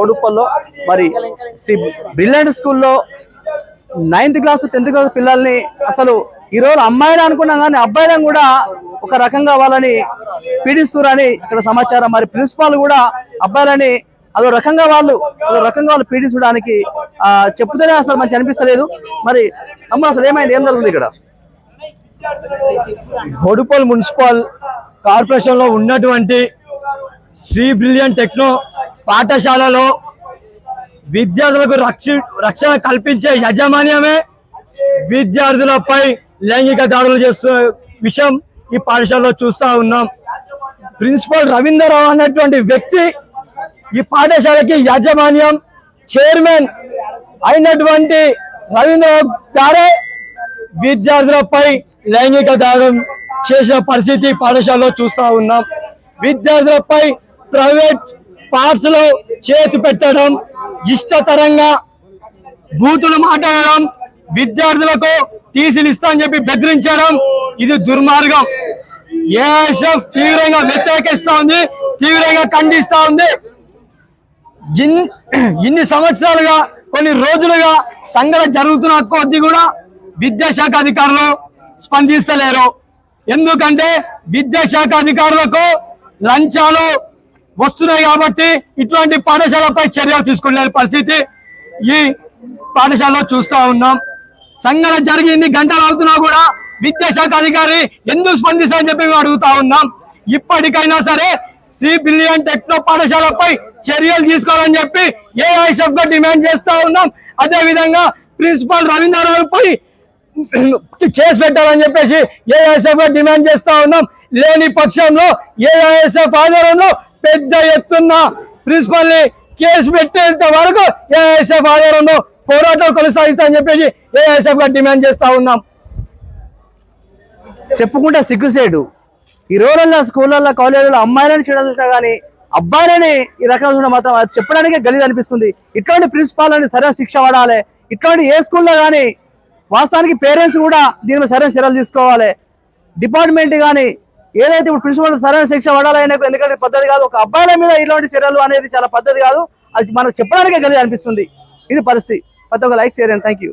బోడుప్పల్లో మరి శ్రీ బ్రిలియంట్ స్కూల్లో ninth class tenth class పిల్లల్ని అసలు ఈ రోజు అమ్మాయిలు అనుకున్నాం కానీ అబ్బాయిలను కూడా ఒక రకంగా వాళ్ళని పీడిస్తున్నారని ఇక్కడ సమాచారం. మరి ప్రిన్సిపాల్ కూడా అబ్బాయిలని అదో రకంగా వాళ్ళు అదో రకంగా వాళ్ళు పీడించడానికి చెప్తేనే అసలు మంచి అనిపిస్తలేదు. మరి అమ్మ అసలు ఏమైంది? ఏం జరుగుతుంది ఇక్కడ? బోడుపల్ మున్సిపల్ కార్పొరేషన్లో ఉన్నటువంటి శ్రీ బ్రిలియన్ టెక్నో పాఠశాలలో విద్యార్థులకు రక్ష రక్షణ కల్పించే యాజమాన్యమే విద్యార్థులపై లైంగిక దాడులు చేస్తున్న విషయం ఈ పాఠశాలలో చూస్తూ ఉన్నాం. ప్రిన్సిపల్ రవీంద్రరావు అన్నటువంటి వ్యక్తి ఈ పాఠశాలకి యాజమాన్యం చైర్మన్ అయినటువంటి రవీంద్రరావు గారే విద్యార్థులపై లైంగిక దాడులు చేసిన పరిస్థితి పాఠశాలలో చూస్తూ ఉన్నాం. విద్యార్థులపై ప్రైవేట్ పార్ట్స్లో చేతి పెట్టడం ఇష్టతరంగా బూతులు మాట్లాడడం విద్యార్థులకు టీసీలు ఇస్తా అని చెప్పి బెదిరించడం ఇది దుర్మార్గం. ఏఎస్ఎఫ్ తీవ్రంగా వ్యతిరేకిస్తా ఉంది తీవ్రంగా ఖండిస్తా ఉంది. ఇన్ని సంవత్సరాలుగా కొన్ని రోజులుగా సంఘటన జరుగుతున్న కొద్ది కూడా విద్యాశాఖ అధికారులు స్పందిస్తలేరు. ఎందుకంటే విద్యాశాఖ అధికారులకు లంచాలు వస్తున్నాయి కాబట్టి ఇటువంటి పాఠశాలపై చర్యలు తీసుకునే పరిస్థితి ఈ పాఠశాలలో చూస్తూ ఉన్నాం. సంఘటన జరిగింది గంటలు అవుతున్నా కూడా విద్యాశాఖ అధికారి ఎందుకు స్పందిస్తారని చెప్పి మేము అడుగుతా ఉన్నాం. ఇప్పటికైనా సరే సి బిలియన్ టెక్నో పాఠశాలపై చర్యలు తీసుకోవాలని చెప్పి ఏఐఎస్ఎఫ్గా డిమాండ్ చేస్తూ ఉన్నాం. అదేవిధంగా ప్రిన్సిపాల్ రవీంద్రరావుపై కేసు పెట్టాలని చెప్పేసి ఏఐఎస్ఎఫ్గా డిమాండ్ చేస్తా ఉన్నాం. లేని పక్షంలో ఏఐఎస్ఎఫ్ ఆధ్వర్యంలో పెద్ద ఎత్తున ప్రిన్సిపల్ని కేసు పెట్టేంత వరకు ఏఐఎస్ఎఫ్ ఆధ్వర్యంలో పోరాటం కొనసాగిస్తామని చెప్పేసి ఏఐఎస్ఎఫ్గా డిమాండ్ చేస్తా ఉన్నాం. చెప్పుకుంటే సిగ్గుసేడు ఈ రోజుల్లో స్కూళ్ళల్లో కాలేజీలో అమ్మాయిలని చూడాలంటే కానీ అబ్బాయిలని ఈ రకంగా చూడడం మాత్రం అది చెప్పడానికే గలీజ్ అనిపిస్తుంది. ఇట్లాంటి ప్రిన్సిపాల్ అని సరైన శిక్ష పడాలి. ఇట్లాంటి ఏ స్కూల్లో కానీ వాస్తవానికి పేరెంట్స్ కూడా దీని మీద సరైన చర్యలు తీసుకోవాలి. డిపార్ట్మెంట్ కానీ ఏదైతే ఇప్పుడు ప్రిన్సిపల్ సరైన శిక్ష పడాలి ఎందుకంటే పద్ధతి కాదు. ఒక అబ్బాయిల మీద ఇలాంటి చర్యలు అనేది చాలా పద్ధతి కాదు. అది మనకు చెప్పడానికే గలీజ్ అనిపిస్తుంది. ఇది పరిస్థితి. ప్రతి ఒక్క లైక్ చేయండి thank you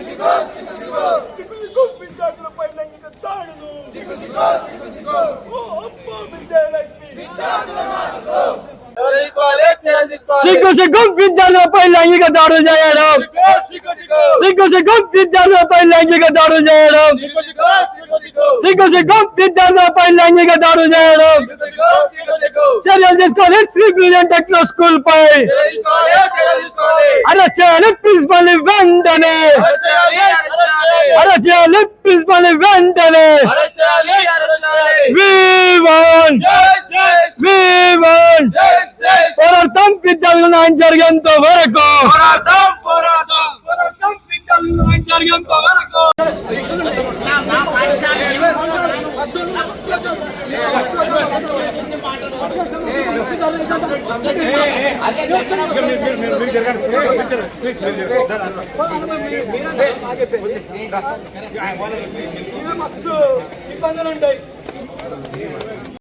amigos e doces. సిగ్గు సిగ్గు విద్యార్థులపై లైంగిక దాడులు చేయడం సిగ్గు సిగ్గు విద్యార్థులపై లైంగిక దాడులు చేయడం సిగ్గు సిగ్గు విద్యార్థులపై లైంగిక దాడులు చేయడం చర్యలు తీసుకోవాలి శ్రీ బ్రిలియన్ టెక్నో స్కూల్ పై అరెస్ట్ చేయాలి ప్రిన్సిపల్ని వెంటనే అరెస్ట్ చేయాలి ప్రిన్సిపల్ని వెంటనే వి వాంట్ వి వాంట్ పోరాటం విద్యార్థులు న్యాయం జరిగేంత వరకు ఇబ్బందులు ఉంటాయి